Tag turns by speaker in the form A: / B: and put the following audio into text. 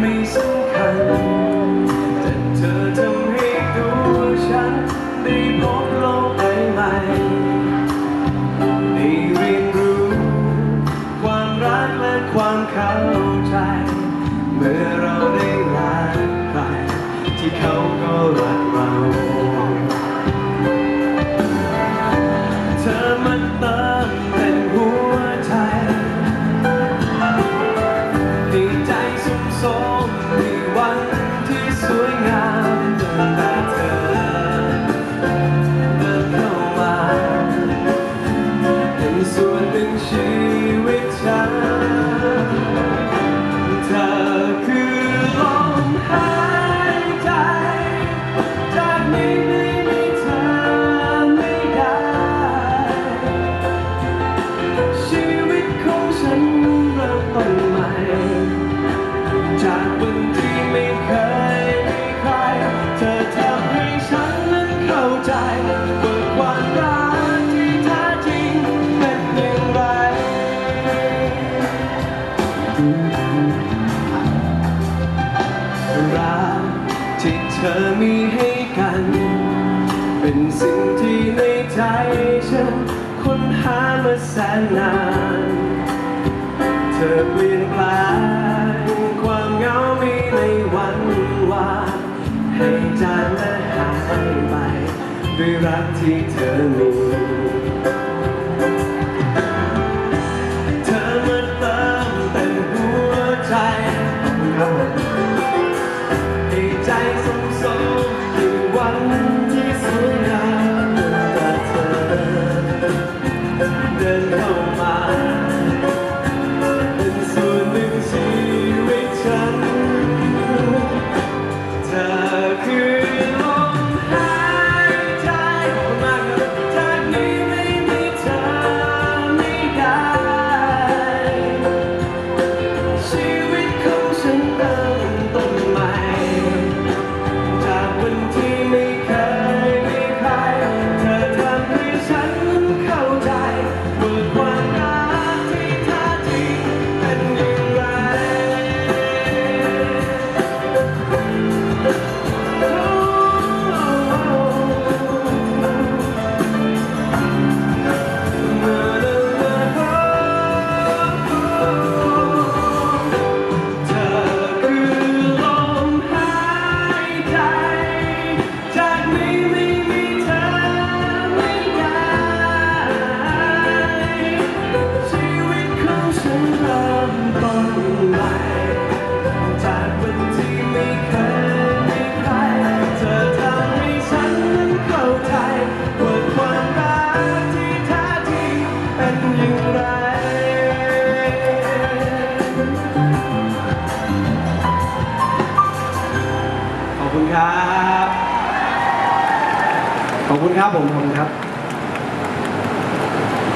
A: ไม่สำคัญ แต่เธอทำให้ตัวฉันได้พบโลกใหม่ได้เรียนรู้ ความรักและความเข้าใจ เมื่อเราได้รักใครที่เขาก็รักเรา เธอมันเติมเป็นหัวใจดีใจสุขสม รักที่เธอมีให้กัน เป็นสิ่งที่ในใจฉันค้นหามาแสนนาน เธอเปลี่ยนแปลงความเหงาไมีในวันวานให้จางและหายไป ด้วยรักที่เธอมี 真的。 ขอบคุณครับ ขอบคุณครับผมผมครับ